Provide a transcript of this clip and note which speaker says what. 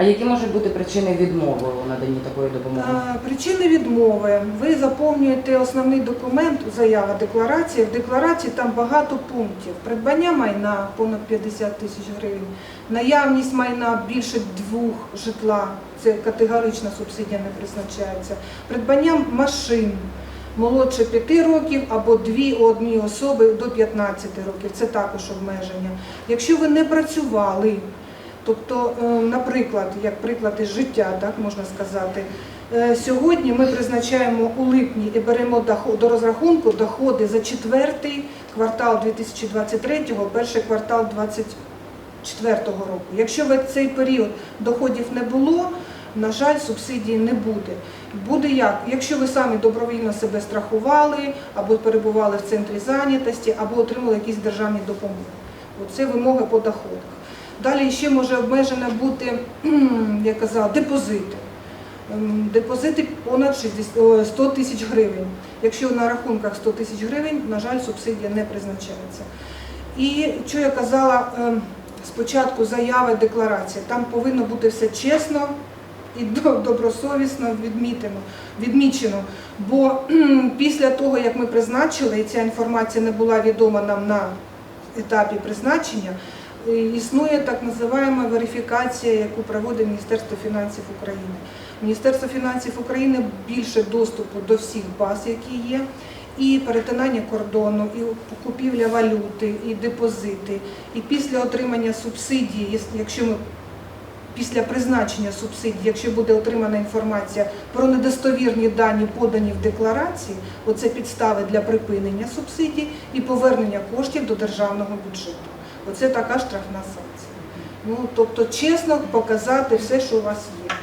Speaker 1: А які можуть бути причини відмови у наданні такої допомоги?
Speaker 2: Причини відмови. Ви заповнюєте основний документ, заява декларації. В декларації там багато пунктів. Придбання майна понад 50 тисяч гривень, наявність майна більше двох житла. Це категорична субсидія не призначається. Придбання машин молодше 5 років або дві у одній особи до 15 років. Це також обмеження. Якщо ви не працювали, Тобто, е, наприклад, як приклад із життя, так можна сказати, е, сьогодні ми призначаємо у липні і беремо до розрахунку доходи за четвертий квартал 2023, перший квартал 2024 року. Якщо в цей період доходів не було, на жаль, субсидії не буде. Буде як? Якщо ви самі добровільно себе страхували, або перебували в центрі зайнятості, або отримали якісь державні допомоги. Оце вимоги по доходах. Далі ще може обмежено бути, я казала, депозити. Ем, Депозити понад 60 100 тисяч гривень. Якщо на рахунках 100 тисяч гривень, на жаль, субсидія не призначається. І що я казала, ем, спочатку заяви, декларація. Там повинно бути все чесно і добросовісно відмітено, відмічено. Бо після того, як ми призначили, і ця інформація не була відома нам на етапі призначення, існує так називаємо верифікація, яку проводить Міністерство фінансів України. Міністерство фінансів України більше доступу до всіх баз, які є, і перетинання кордону, і купівля валюти, і депозити. І після отримання субсидії, якщо ми після призначення субсидій, якщо буде отримана інформація про недостовірні дані, подані в декларації, оце підстави для припинення субсидій і повернення коштів до державного бюджету. Оце така штрафна санкція. Ну тобто чесно показати все, що у вас є.